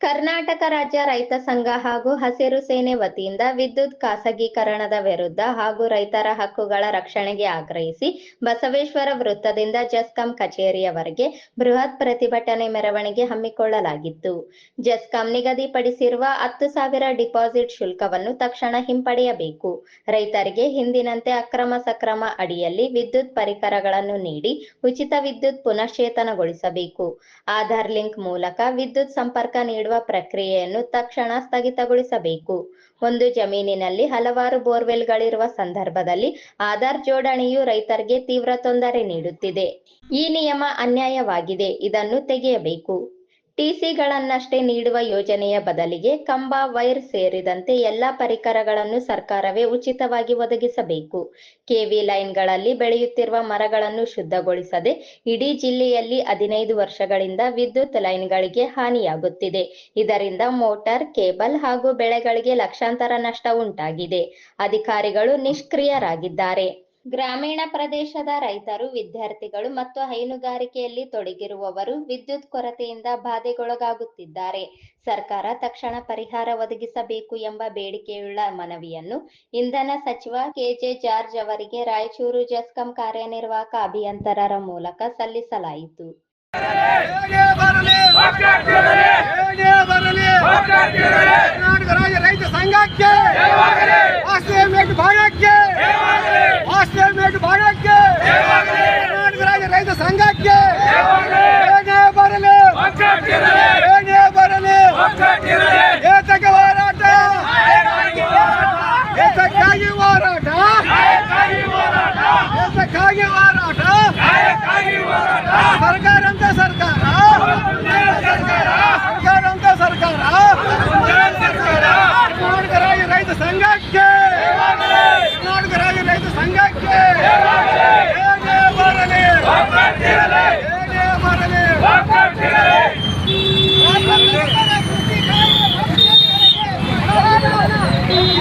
ಕರ್ನಾಟಕ ರಾಜ್ಯ ರೈತ ಸಂಘ ಹಾಗೂ ಹಸಿರು ಸೇನೆ ವತಿಯಿಂದ ವಿದ್ಯುತ್ ಖಾಸಗೀಕರಣದ ವಿರುದ್ಧ ಹಾಗೂ ರೈತರ ಹಕ್ಕುಗಳ ರಕ್ಷಣೆಗೆ ಆಗ್ರಹಿಸಿ ಬಸವೇಶ್ವರ ವೃತ್ತದಿಂದ ಜಸ್ಕಾಂ ಕಚೇರಿಯವರೆಗೆ ಬೃಹತ್ ಪ್ರತಿಭಟನೆ ಮೆರವಣಿಗೆ ಹಮ್ಮಿಕೊಳ್ಳಲಾಗಿತ್ತು. ಜಸ್ಕಾಂ ನಿಗದಿಪಡಿಸಿರುವ ಹತ್ತು ಸಾವಿರ ಡಿಪಾಸಿಟ್ ಶುಲ್ಕವನ್ನು ತಕ್ಷಣ ಹಿಂಪಡೆಯಬೇಕು. ರೈತರಿಗೆ ಹಿಂದಿನಂತೆ ಅಕ್ರಮ ಸಕ್ರಮ ಅಡಿಯಲ್ಲಿ ವಿದ್ಯುತ್ ಪರಿಕರಗಳನ್ನು ನೀಡಿ ಉಚಿತ ವಿದ್ಯುತ್ ಪುನಶ್ಚೇತನಗೊಳಿಸಬೇಕು. ಆಧಾರ್ ಲಿಂಕ್ ಮೂಲಕ ವಿದ್ಯುತ್ ಸಂಪರ್ಕ ನೀಡುವ ಪ್ರಕ್ರಿಯೆಯನ್ನು ತಕ್ಷಣ ಸ್ಥಗಿತಗೊಳಿಸಬೇಕು. ಒಂದು ಜಮೀನಿನಲ್ಲಿ ಹಲವಾರು ಬೋರ್ವೆಲ್ಗಳಿರುವ ಸಂದರ್ಭದಲ್ಲಿ ಆಧಾರ್ ಜೋಡಣೆಯು ರೈತರಿಗೆ ತೀವ್ರ ತೊಂದರೆ ನೀಡುತ್ತಿದೆ. ಈ ನಿಯಮ ಅನ್ಯಾಯವಾಗಿದೆ. ಇದನ್ನು ತೆಗೆಯಬೇಕು. ಟಿಸಿಗಳನ್ನಷ್ಟೇ ನೀಡುವ ಯೋಜನೆಯ ಬದಲಿಗೆ ಕಂಬ, ವೈರ್ ಸೇರಿದಂತೆ ಎಲ್ಲ ಪರಿಕರಗಳನ್ನು ಸರ್ಕಾರವೇ ಉಚಿತವಾಗಿ ಒದಗಿಸಬೇಕು. ಕೆವಿ ಲೈನ್ಗಳಲ್ಲಿ ಬೆಳೆಯುತ್ತಿರುವ ಮರಗಳನ್ನು ಶುದ್ಧಗೊಳಿಸದೆ ಇಡೀ ಜಿಲ್ಲೆಯಲ್ಲಿ ಹದಿನೈದು ವರ್ಷಗಳಿಂದ ವಿದ್ಯುತ್ ಲೈನ್ಗಳಿಗೆ ಹಾನಿಯಾಗುತ್ತಿದೆ. ಇದರಿಂದ ಮೋಟಾರ್, ಕೇಬಲ್ ಹಾಗೂ ಬೆಳೆಗಳಿಗೆ ಲಕ್ಷಾಂತರ ನಷ್ಟ ಉಂಟಾಗಿದೆ. ಅಧಿಕಾರಿಗಳು ನಿಷ್ಕ್ರಿಯರಾಗಿದ್ದಾರೆ. ಗ್ರಾಮೀಣ ಪ್ರದೇಶದ ರೈತರು, ವಿದ್ಯಾರ್ಥಿಗಳು ಮತ್ತು ಹೈನುಗಾರಿಕೆಯಲ್ಲಿ ತೊಡಗಿರುವವರು ವಿದ್ಯುತ್ ಕೊರತೆಯಿಂದ ಬಾಧೆಗೊಳಗಾಗುತ್ತಿದ್ದಾರೆ. ಸರ್ಕಾರ ತಕ್ಷಣ ಪರಿಹಾರ ಒದಗಿಸಬೇಕು ಎಂಬ ಬೇಡಿಕೆಯುಳ್ಳ ಮನವಿಯನ್ನು ಇಂಧನ ಸಚಿವ ಕೆಜೆ ಜಾರ್ಜ್ ಅವರಿಗೆ ರಾಯಚೂರು ಜೆಸ್ಕಾಂ ಕಾರ್ಯನಿರ್ವಾಹಕ ಅಭಿಯಂತರರ ಮೂಲಕ ಸಲ್ಲಿಸಲಾಯಿತು.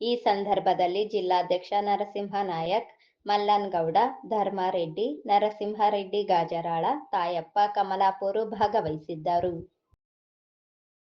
ಈ ಸಂದರ್ಭದಲ್ಲಿ ಜಿಲ್ಲಾಧ್ಯಕ್ಷ ನರಸಿಂಹ ನಾಯಕ್ ಮಲ್ಲನ್ಗೌಡ ಧರ್ಮಾರೆಡ್ಡಿ ನರಸಿಂಹರೆಡ್ಡಿ ಗಾಜರಾಳ ತಾಯಪ್ಪ ಕಮಲಾಪುರು ಭಾಗವಹಿಸಿದ್ದರು.